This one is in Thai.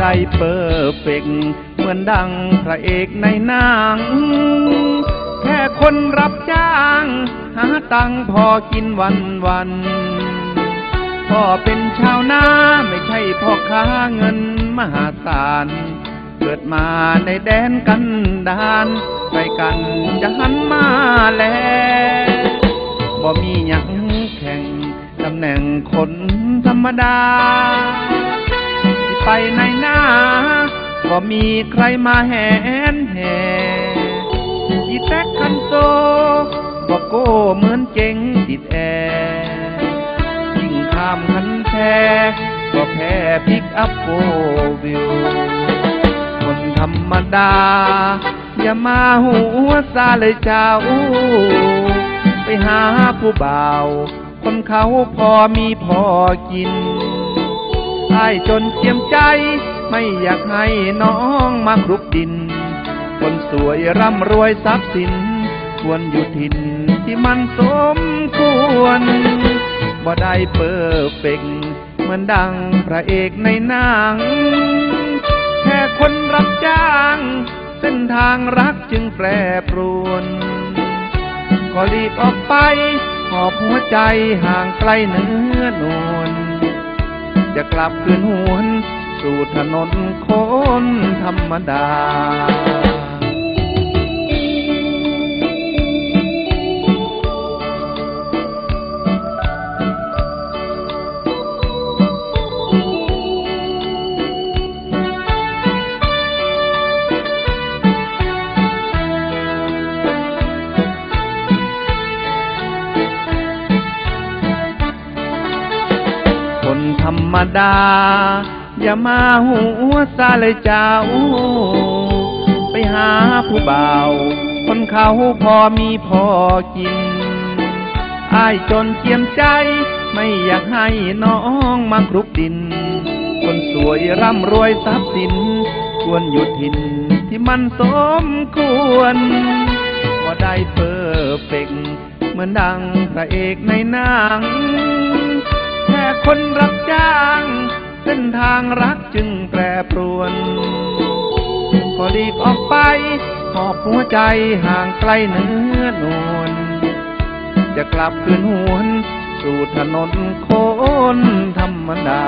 เปอร์เฟกเหมือนดังพระเอกในหนัง แค่คนรับจ้าง หาตังพอกินวันวันพ่อเป็นชาวนาไม่ใช่พ่อค้าเงินมหาศาล เกิดมาในแดนกันดานใครกันจะหันมาแลบ่มีหยังแข่งตำแหน่งคนธรรมดา ไปใน ก็มีใครมาแหนแห่อีแท็กคันโซบอกโก้เหมือนเจ๋งติดแอร์ยิ่งข้ามคันแท้ก็แพ้พิกอัพโฟวิว คนธรรมดา อย่ามาหัวซาเลยเจ้า ไปหาผู้บ่าวคนเขาพอมีพอกินไอ้จนเจียมใจ ไม่อยากให้น้องมาคลุกดิน คนสวยร่ำรวยทรัพย์สิน ควรอยู่ถิ่นที่มันสมควร บ่ได้เปอร์เฟกเหมือนดังพระเอกในหนัง แค่คนรับจ้าง เส้นทางรักจึงแปรปรวนก็รีบออกไป หอบหัวใจห่างไกลเนื้อนวลจะกลับคืนหวน สู่ถนนคนธรรมดาคนธรรมดา อย่ามาหัวซาเลยเจ้า ไปหาผู้เบ่าคนเขาพอมีพอกินอายจนเจียมใจ ไม่อยากให้น้องมาคลุกดิน คนสวยร่ำรวยทรัพย์สิน ควรอยู่ถิ่นที่มันสมควรว่าได้เปอร์เฟกต์เหมือนดังพระเอกในหนัง แค่คนรับจ้าง เส้นทางรักจึงแปรปรวน พอรีบออกไปหอบหัวใจห่างไกลเนื้อนวลจะกลับคืนหวน สู่ถนนคนธรรมดา